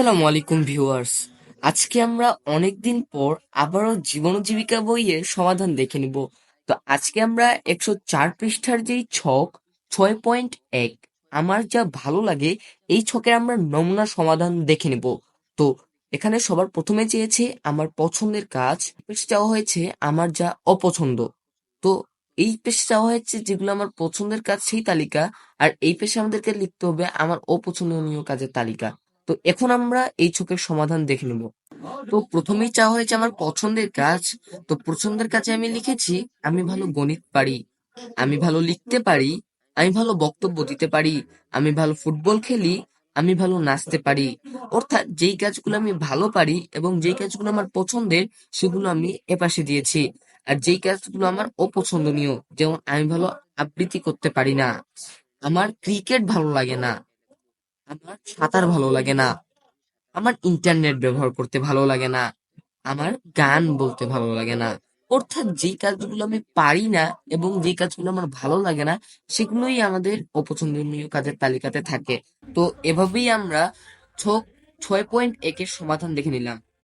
আসসালামু আলাইকুম ভিউয়ার্স। আজকে আমরা অনেকদিন পর আবারও জীবন জীবিকা বইয়ের সমাধান দেখে নিব। তো আজকে আমরা একশো চার পৃষ্ঠার যেই ছক, ছয় পয়েন্ট এক, আমার যা ভালো লাগে, এই ছকের আমরা নমুনা সমাধান দেখে নিব। তো এখানে সবার প্রথমে চেয়েছে আমার পছন্দের কাজ পেশে চাওয়া হয়েছে আমার যা অপছন্দ। তো এই পেশে চাওয়া হয়েছে যেগুলো আমার পছন্দের কাজ সেই তালিকা, আর এই পেশে আমাদেরকে লিখতে হবে আমার অপছন্দনীয় কাজের তালিকা। তো এখন আমরা এই ছকের সমাধান দেখে নেব। তো প্রথমেই চাওয়া হয়েছে আমার পছন্দের কাজ। তো পছন্দের কাজে আমি লিখেছি, আমি ভালো গণিত পারি, আমি ভালো লিখতে পারি, আমি ভালো বক্তব্য দিতে পারি, আমি ভালো ফুটবল খেলি, আমি ভালো নাচতে পারি। অর্থাৎ যেই কাজগুলো আমি ভালো পারি এবং যেই কাজগুলো আমার পছন্দের, সেগুলো আমি এপাশে দিয়েছি। আর যেই কাজগুলো আমার অপছন্দনীয়, যেমন আমি ভালো আবৃত্তি করতে পারি না, আমার ক্রিকেট ভালো লাগে না আমার সাঁতার ভালো লাগে না। আমার ইন্টারনেট ব্যবহার করতে ভালো লাগে না। আমার গান বলতে ভালো লাগে না। অর্থাৎ যে কাজগুলো আমি পারি না এবং যে কাজগুলো আমার ভালো লাগে না, সেগুলোই আমাদের অপছন্দনীয় কাজের তালিকাতে থাকে। তো এভাবেই আমরা ছয় পয়েন্ট একের সমাধান দেখে নিলাম।